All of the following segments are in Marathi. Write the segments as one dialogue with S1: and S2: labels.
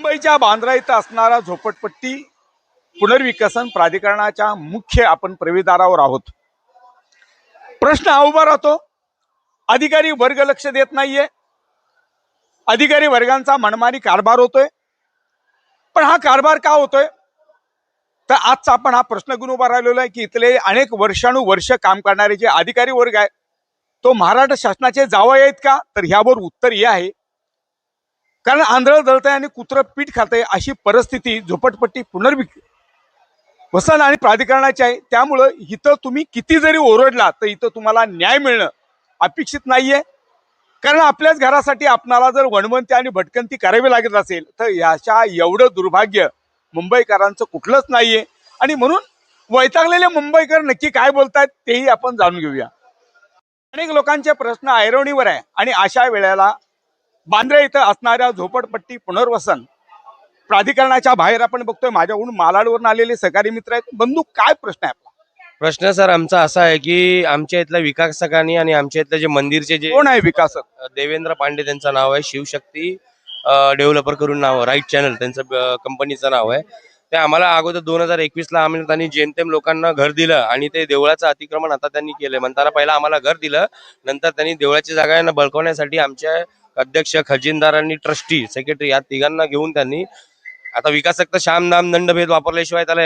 S1: मुंबईच्या बांद्रा इथं असणारा झोपडपट्टी पुनर्विकसन प्राधिकरणाच्या मुख्य आपण प्रवेशदारावर आहोत. प्रश्न हा उभा राहतो. अधिकारी वर्ग लक्ष देत नाहीये. अधिकारी वर्गांचा मनमानी कारभार होतोय. पण हा कारभार का होतोय? तर आजचा आपण हा प्रश्न घेऊन उभा राहिलेलो आहे की इथले अनेक वर्षानुवर्ष काम करणारे जे अधिकारी वर्ग आहे तो महाराष्ट्र शासनाचे जावं आहेत का? तर ह्यावर उत्तर हे आहे. कारण आंधळ दळतंय आणि कुत्रं पीठ खातंय अशी परिस्थिती झोपटपट्टी पुनर्विक वसन आणि प्राधिकरणाची आहे. त्यामुळं इथं तुम्ही किती जरी ओरडला तर इथं तुम्हाला न्याय मिळणं अपेक्षित नाहीये. कारण आपल्याच घरासाठी आपणाला जर वणवंती आणि भटकंती करावी लागत असेल तर ह्याच्या एवढं दुर्भाग्य मुंबईकरांचं कुठलंच नाहीये. आणि म्हणून वैतागलेले मुंबईकर नक्की काय बोलतात तेही आपण जाणून घेऊया. अनेक लोकांचे प्रश्न ऐरवणीवर आहे. आणि अशा वेळेला बांद्रा इथं असणाऱ्या झोपडपट्टी पुनर्वसन प्राधिकरणाच्या बाहेर आपण बघतोय. माझ्याकडून मालाडवरून आलेले सहकारी मित्र आहेत. बंधू काय प्रश्न आहे आपला?
S2: प्रश्न सर आमचा असा आहे की आमच्या इथल्या विकासकांनी आणि आमच्या इथले जे मंदिरचे जे
S1: कोण आहे विकासक?
S2: देवेंद्र पांडे त्यांचं नाव आहे. शिवशक्ती डेव्हलपर करून नाव राईट चॅनल त्यांचं कंपनीचं नाव आहे. ते आम्हाला अगोदर दोन हजार एकवीसला आम्ही त्यांनी जेमतेम लोकांना घर दिलं आणि ते देवळाचं अतिक्रमण आता त्यांनी केलंय. म्हणताना पहिला आम्हाला घर दिलं. नंतर त्यांनी देवळाची जागा बळकवण्यासाठी आमच्या अध्यक्ष खजिनदारांनी ट्रस्टी सेक्रेटरी या तिघांना घेऊन त्यांनी आता विकासक तर श्याम नाम दंडभेद वापरल्याशिवाय त्याला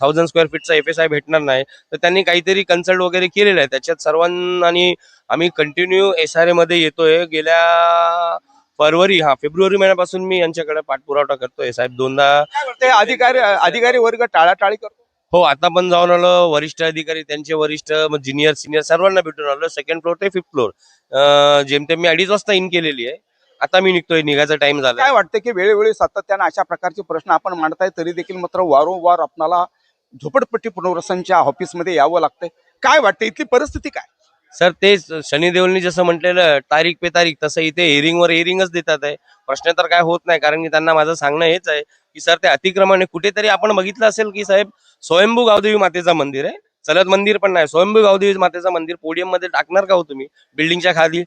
S2: थाउजंड स्क्वेअर फीटचा एफ एस आय भेटणार नाही. तर त्यांनी काहीतरी कन्सल्ट वगैरे केलेलं आहे. त्याच्यात सर्वांनी आम्ही कंटिन्यू एस आर ए मध्ये येतोय. गेल्या फरवरी हा फेब्रुवारी महिन्यापासून मी यांच्याकडे पाठपुरावठा करतोय. साहेब दोनदा
S1: ते अधिकारी अधिकारी वर्ग टाळाटाळी करतो.
S2: हो आता पण जाऊन आलो. वरिष्ठ अधिकारी त्यांचे वरिष्ठ ज्युनियर सिनियर सर्वांना भेटून आलो. सेकंड फ्लोर ते फिफ्थ फ्लोर जेमतेम मी अडीच वाजता इन केलेली आहे. आता मी निघतोय निघायचा टाइम झाला.
S1: काय वाटतं की वेळोवेळी सातत्यानं अशा प्रकारचे प्रश्न आपण मांडताय तरी देखील मात्र वारंवार आपणाला झोपडपट्टी पुनर्वसनच्या ऑफिसमध्ये यावं लागतंय. काय वाटतं इथली परिस्थिती काय?
S2: सर तेच शनी जसं म्हटलेलं तारीख पे तारीख तसं इथे हिअरिंग वर हिअरिंगच देतात आहे. प्रश्न तर काय होत नाही कारण की त्यांना माझं सांगणं हेच आहे. की सर ते अतिक्रमण आहे. कुठेतरी आपण बघितलं असेल की साहेब स्वयंभू गावदेवी मातेचं मंदिर आहे. चलत मंदिर पण नाही. स्वयंभू गावदेवी मातेचं मंदिर पोडियममध्ये टाकणार का हो तुम्ही? बिल्डिंगच्या खाली.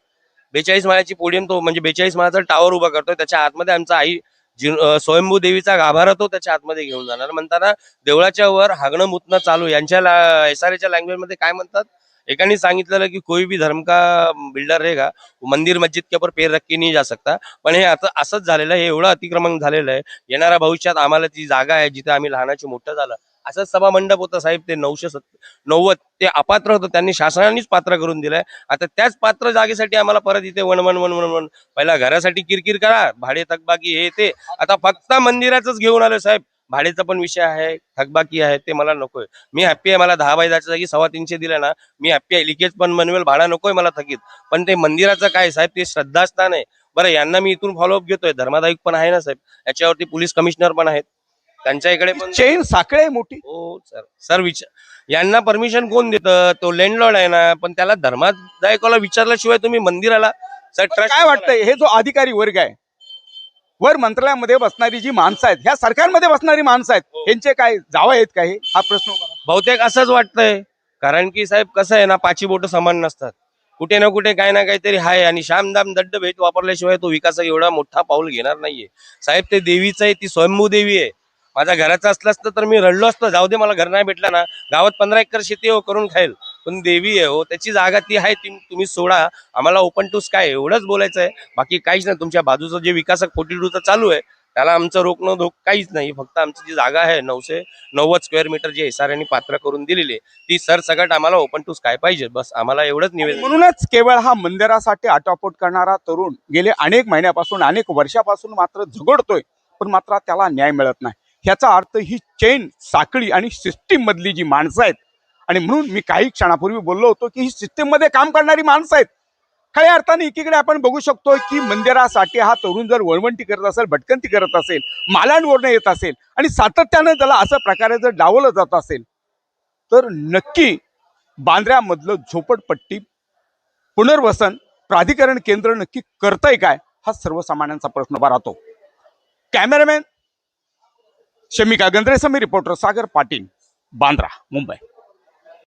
S2: बेचाळीस माळ्याची पोडियम तो म्हणजे बेचाळीस माळाचा टावर उभा करतोय. त्याच्या आतमध्ये आमचा आई स्वयंभू देवीचा गाभारा तो त्याच्या आतमध्ये घेऊन जाणार. म्हणताना देवळाच्या वर हागणं मुतणं चालू. यांच्या एस आर एच्या लँग्वेजमध्ये काय म्हणतात? एकाने सांगितलेलं की कोई भी धर्म का बिल्डर रहेगा मंदिर मस्जिद के ऊपर पैर रख के जा सकता। पण हे आता असंच झालेलं आहे हे एवढं अतिक्रमण झालेलं आहे येणाऱ्या भविष्यात आम्हाला ती जागा आहे जिथे आम्ही लहानाची मोठं झालं असंच सभा मंडप होतं साहेब ते नऊशे सत् नव्वद ते अपात्र होतं त्यांनी शासनानेच पात्र करून दिलंय. आता त्याच पात्र जागेसाठी आम्हाला परत इथे one one one one one पहिला घरासाठी किरकिर करा भाडे थकबाकी हे ते. आता फक्त मंदिराचंच घेऊन आलो साहेब. भाडेचा पण विषय आहे थकबाकी आहे ते मला नकोय. मी हॅप्पी आहे मला दहा बाय जायच्या जागी सव्वा तीनशे दिले ना मी हॅप्पी आहे. लिकेज पण बनवेल भाडा नकोय मला थकीत. पण ते मंदिराचं काय साहेब ते श्रद्धास्थान आहे. बरं यांना मी इथून फॉलोअप घेतोय. धर्मादायक पण आहे ना साहेब. याच्यावरती पोलीस कमिशनर पण आहेत. त्यांच्या इकडे पण
S1: चेन साखळे मोठी.
S2: हो सर सर विचार यांना परमिशन कोण देतं? तो लँडलॉर्ड आहे ना पण त्याला धर्मादायकाला विचारल्याशिवाय तुम्ही मंदिराला सर
S1: काय वाटतंय? हे जो अधिकारी वर्ग आहे वर मंत्रालयामध्ये बसणारी जी माणसं आहेत ह्या सरकारमध्ये बसणारी माणसं आहेत
S2: हो.
S1: यांचे काय जावं आहेत का हे प्रश्न.
S2: बहुतेक असंच वाटतंय. कारण की साहेब कसं आहे ना पाची बोट समान नसतात. कुठे ना कुठे काही ना काहीतरी आहे आणि श्यामदाम दड्ड भेट वापरल्याशिवाय तो विकास एवढा मोठा पाऊल घेणार नाहीये. साहेब ते देवीचं आहे ती स्वयंभू देवी आहे. माझ्या घराचं असलं असतं तर मी रडलो असतो. जाऊ दे मला घर नाही भेटला ना. गावात पंधरा एकर शेती हो करून खाईल. पण देवी आहे हो त्याची जागा ती आहे ती तुम्ही सोडा. आम्हाला ओपन टू स्काय एवढंच बोलायचं आहे बाकी काहीच नाही तुमच्या बाजूचं जे विकासक फोर्टी टूचं चालू आहे त्याला आमचं रोखणं धोक काहीच नाही. फक्त आमची जी जागा आहे नऊशे नव्वद स्क्वेअर मीटर जी एस पात्र करून दिलेली आहे ती सर सगळं आम्हाला ओपन टू स्काय पाहिजे. बस आम्हाला एवढंच निवेदन.
S1: म्हणूनच केवळ हा मंदिरासाठी आटापोट करणारा तरुण गेले अनेक महिन्यापासून अनेक वर्षापासून मात्र झगडतोय पण मात्र त्याला न्याय मिळत नाही. ह्याचा अर्थ ही चेन साखळी आणि सिस्टीम मधली जी माणसं आहेत आणि म्हणून मी काही क्षणापूर्वी बोललो होतो की ही सिस्टीममध्ये काम करणारी माणसं आहेत. खऱ्या अर्थाने एकीकडे आपण बघू शकतो की मंदिरासाठी हा तरुण जर वळवंटी करत असेल भटकंती करत असेल मालांवरनं येत असेल आणि सातत्यानं त्याला अशा प्रकारे जर डावलं जात असेल तर नक्की बांद्र्यामधलं झोपडपट्टी पुनर्वसन प्राधिकरण केंद्र नक्की करतंय काय हा सर्वसामान्यांचा प्रश्न उभा राहतो. कॅमेरामॅन शमिका गंद्रेसमी रिपोर्टर सागर पाटील बांद्रा मुंबई.